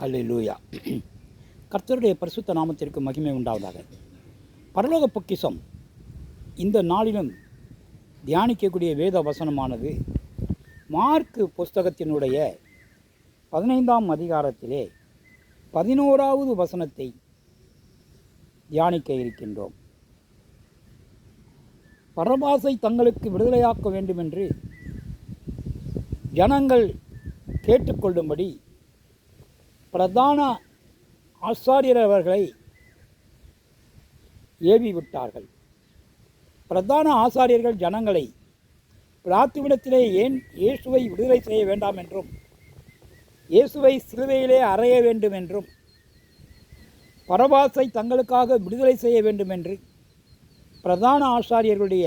அல்லேலூயா கர்த்தருடைய பரிசுத்த நாமத்திற்கு மகிமை உண்டாவதாக. பரலோக பொக்கிஷம். இந்த நாளிலும் தியானிக்கக்கூடிய வேத வசனமானது மார்க்கு புஸ்தகத்தினுடைய பதினைந்தாம் அதிகாரத்திலே பதினோராவது வசனத்தை தியானிக்க இருக்கின்றோம். பரபாசை தங்களுக்கு விடுதலையாக்க வேண்டுமென்று ஜனங்கள் கேட்டுக்கொள்ளும்படி பிரதான ஆசாரியர் அவர்களை ஏவி விட்டார்கள். பிரதான ஆசாரியர்கள் ஜனங்களை பிரார்த்திவிடத்திலே ஏன் இயேசுவை விடுதலை செய்ய வேண்டாம் என்றும் இயேசுவை சிலுவையிலே அறைய வேண்டும் என்றும் பரபாசை தங்களுக்காக விடுதலை செய்ய வேண்டும் என்று பிரதான ஆசாரியர்களுடைய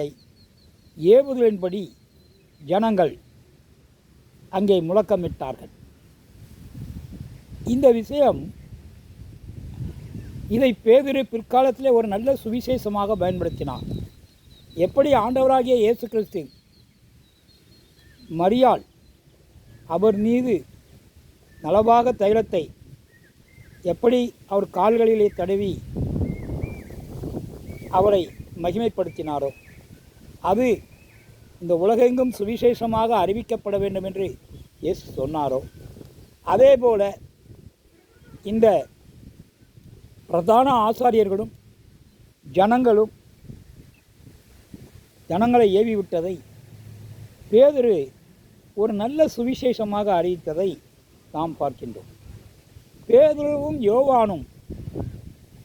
ஏவுதலின்படி ஜனங்கள் அங்கே முழக்கமிட்டார்கள். இந்த விஷயம் இதை பேதிரு பிற்காலத்தில் ஒரு நல்ல சுவிசேஷமாக பயன்படுத்தினார். எப்படி ஆண்டவராகிய இயேசு கிறிஸ்து மரியாள் அவர் மீது நலவாக தைலத்தை எப்படி அவர் கால்களிலே தடவி அவரை மகிமைப்படுத்தினாரோ அது இந்த உலகெங்கும் சுவிசேஷமாக அறிவிக்கப்பட வேண்டும் என்று இயேசு சொன்னாரோ அதே போல இந்த பிரதான ஆசாரியர்களும் ஜனங்களும் ஜனங்களை ஏவி விட்டதை பேதுரு ஒரு நல்ல சுவிசேஷமாக அறிவித்ததை நாம் பார்க்கின்றோம். பேதுருவும் யோவானும்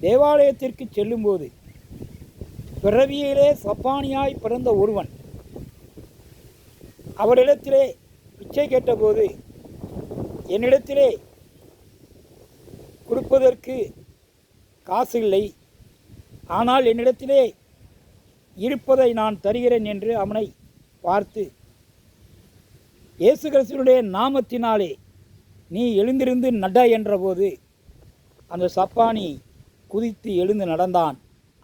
தேவாலயத்திற்கு செல்லும்போது பிறவியிலே சப்பானியாய் பிறந்த ஒருவன் அவரிடத்திலே பிச்சை கேட்டபோது என்னிடத்திலே கொடுப்பதற்கு காசு இல்லை. ஆனால் என்னிடத்திலே இருப்பதை நான் தருகிறேன் என்று அவனை பார்த்து இயேசு கிறிஸ்துவனுடைய நாமத்தினாலே நீ எழுந்திருந்து நட என்றபோது அந்த சப்பானி குதித்து எழுந்து நடந்தான்.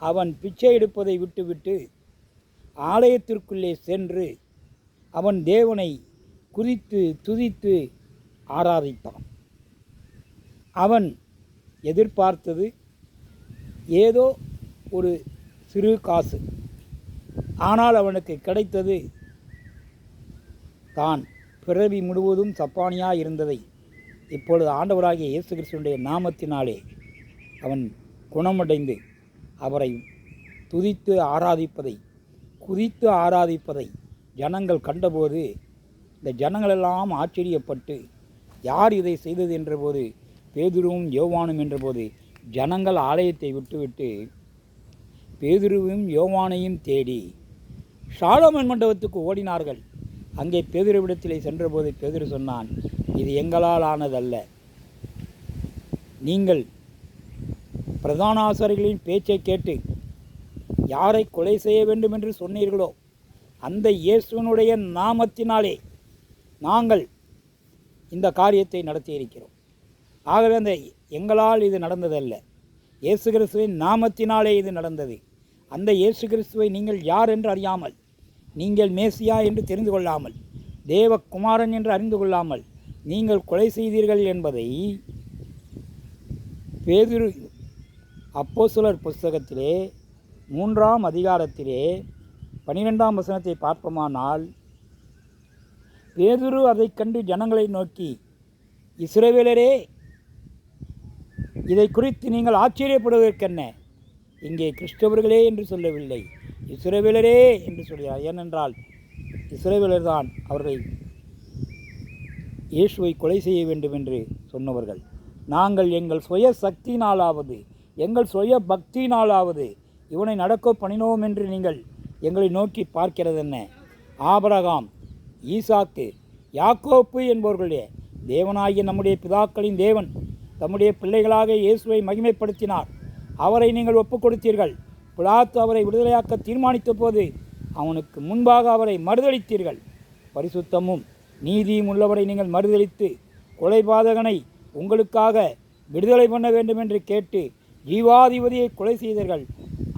அவன் பிச்சை எடுப்பதை விட்டுவிட்டு ஆலயத்திற்குள்ளே சென்று அவன் தேவனை குதித்து துதித்து ஆராதித்தான். அவன் எதிர்பார்த்தது ஏதோ ஒரு சிறு காசு. ஆனால் அவனுக்கு கிடைத்தது தான். பிறவி முழுவதும் சப்பானியாக இருந்ததை இப்பொழுது ஆண்டவராகிய இயேசு கிறிஸ்துடைய நாமத்தினாலே அவன் குணமடைந்து அவரை துதித்து ஆராதிப்பதை குதித்து ஆராதிப்பதை ஜனங்கள் கண்டபோது இந்த ஜனங்களெல்லாம் ஆச்சரியப்பட்டு யார் இதை செய்தது? என்றபோது பேதுருவும் யோவானும் என்றபோது ஜனங்கள் ஆலயத்தை விட்டுவிட்டு பேதுருவும் யோவானையும் தேடி ஷாலோமன் மண்டபத்துக்கு ஓடினார்கள். அங்கே பேதுருவிடத்திலே சென்றபோது பேதுரு சொன்னான் இது எங்களால் ஆனதல்ல. நீங்கள் பிரதான ஆசாரிகளின் பேச்சை கேட்டு யாரை கொலை செய்ய வேண்டும் என்று சொன்னீர்களோ அந்த இயேசுவனுடைய நாமத்தினாலே நாங்கள் இந்த காரியத்தை நடத்தியிருக்கிறோம். ஆகவே அந்த எங்களால் இது நடந்ததல்ல. இயேசு கிறிஸ்துவின் நாமத்தினாலே இது நடந்தது. அந்த இயேசு கிறிஸ்துவை நீங்கள் யார் என்று அறியாமல் நீங்கள் மேசியா என்று தெரிந்து கொள்ளாமல் தேவகுமாரன் என்று அறிந்து கொள்ளாமல் நீங்கள் கொலை செய்தீர்கள் என்பதை பேதுரு அப்போசுலர் புஸ்தகத்திலே மூன்றாம் அதிகாரத்திலே பனிரெண்டாம் வசனத்தை பார்ப்போமானால் பேதுரு அதைக் கண்டு ஜனங்களை நோக்கி இஸ்ரேவேலரே இதை குறித்து நீங்கள் ஆச்சரியப்படுவதற்கென்ன? இங்கே கிறிஸ்தவர்களே என்று சொல்லவில்லை. இஸ்ரவேலரே என்று சொல்கிறார். ஏனென்றால் இஸ்ரவேலர் தான் அவர்களை இயேசுவை கொலை செய்ய வேண்டும் என்று சொன்னவர்கள். நாங்கள் எங்கள் சுய சக்தியினாலாவது எங்கள் சுய பக்தியினாலாவது இவனை நடக்க பண்ணினோம் என்று நீங்கள் எங்களை நோக்கி பார்க்கிறதென்ன? ஆபரகாம் ஈசாக்கு யாக்கோப்பு என்பவர்களுடைய தேவனாகிய நம்முடைய பிதாக்களின் தேவன் தம்முடைய பிள்ளைகளாக இயேசுவை மகிமைப்படுத்தினார். அவரை நீங்கள் ஒப்புக் கொடுத்தீர்கள் பிளாத்து அவரை விடுதலையாக்க தீர்மானித்த போது அவனுக்கு முன்பாக அவரை மறுதளித்தீர்கள். பரிசுத்தமும் நீதியும் உள்ளவரை நீங்கள் மறுதளித்து கொலைபாதகனை உங்களுக்காக விடுதலை பண்ண வேண்டும் என்று கேட்டு ஜீவாதிபதியை கொலை செய்தீர்கள்.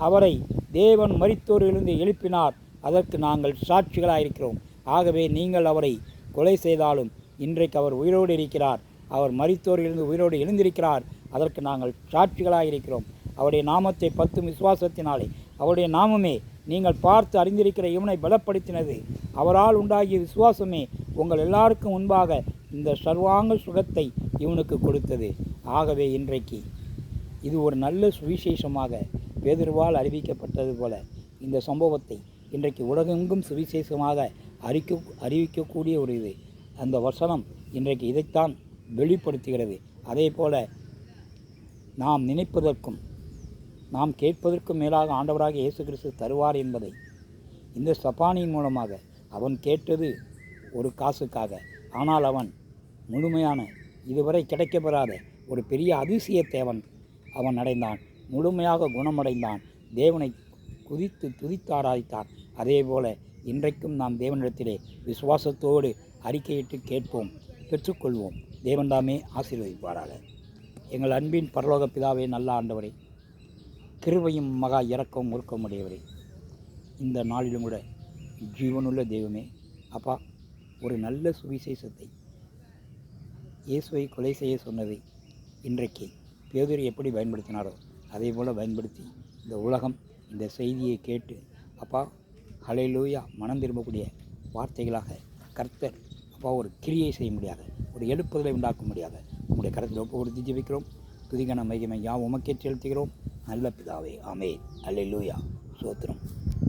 அவரை தேவன் மறித்தோரிலிருந்து எழுப்பினார். அதற்கு நாங்கள் சாட்சிகளாயிருக்கிறோம். ஆகவே நீங்கள் அவரை கொலை செய்தாலும் இன்றைக்கு அவர் உயிரோடு இருக்கிறார். அவர் மரித்தோரிலிருந்து உயிரோடு எழுந்திருக்கிறார். அதற்கு நாங்கள் சாட்சிகளாக இருக்கிறோம். அவருடைய நாமத்தை பத்து விசுவாசத்தினாலே அவருடைய நாமமே நீங்கள் பார்த்து அறிந்திருக்கிற இவனை பலப்படுத்தினது. அவரால் உண்டாகிய விசுவாசமே உங்கள் எல்லாருக்கும் முன்பாக இந்த சர்வாங்க சுகத்தை இவனுக்கு கொடுத்தது. ஆகவே இன்றைக்கு இது ஒரு நல்ல சுவிசேஷமாக பேதர்வால் அறிவிக்கப்பட்டது போல இந்த சம்பவத்தை இன்றைக்கு உலகெங்கும் சுவிசேஷமாக அறிக்க அறிவிக்கக்கூடிய ஒரு இது. அந்த வசனம் இன்றைக்கு இதைத்தான் வெளிப்படுத்துகிறது. அதே போல நாம் நினைப்பதற்கும் நாம் கேட்பதற்கும் மேலாக ஆண்டவராக இயேசு கிறிஸ்து தருவார் என்பதை இந்த சப்பானியின் மூலமாக அவன் கேட்டது ஒரு காசுக்காக. ஆனால் அவன் முழுமையான இதுவரை கிடைக்கப்பெறாத ஒரு பெரிய அதிசயத்தை அவன் அவன் அடைந்தான். முழுமையாக குணமடைந்தான். தேவனை குதித்து துதித்தாராய்த்தான் அதே போல இன்றைக்கும் நாம் தேவனிடத்திலே விசுவாசத்தோடு அறிக்கையிட்டு கேட்போம் பெற்றுக்கொள்வோம். தேவன் தாமே ஆசீர்வதிப்பாராக. எங்கள் அன்பின் பரலோக பிதாவே நல்ல ஆண்டவரே கிருபையும் மகா இரக்கம் உருக்கமுடையவரே இந்த நாளிலும் கூட ஜீவனுள்ள தெய்வமே அப்பா ஒரு நல்ல சுவிசேஷத்தை இயேசுவை கொலை செய்ய சொன்னதை இன்றைக்கு பேதர் எப்படி பயன்படுத்தினாரோ அதே போல் பயன்படுத்தி இந்த உலகம் இந்த செய்தியை கேட்டு அப்பா ஹalleluya மனம் திரும்பக்கூடிய வார்த்தைகளாக கர்த்தர் அப்பா ஒரு கிரியை செய்ய முடியாது. ஒரு எழுப்புதலை உண்டாக்க முடியாது. உங்களுடைய கருத்தில் ஒப்பு கொடுத்து ஜெபிக்கிறோம். துதிகன மையமை யா உமக்கே செலுத்துகிறோம். நல்ல பிதாவே ஆமே அல்லேலூயா. சோத்திரம்.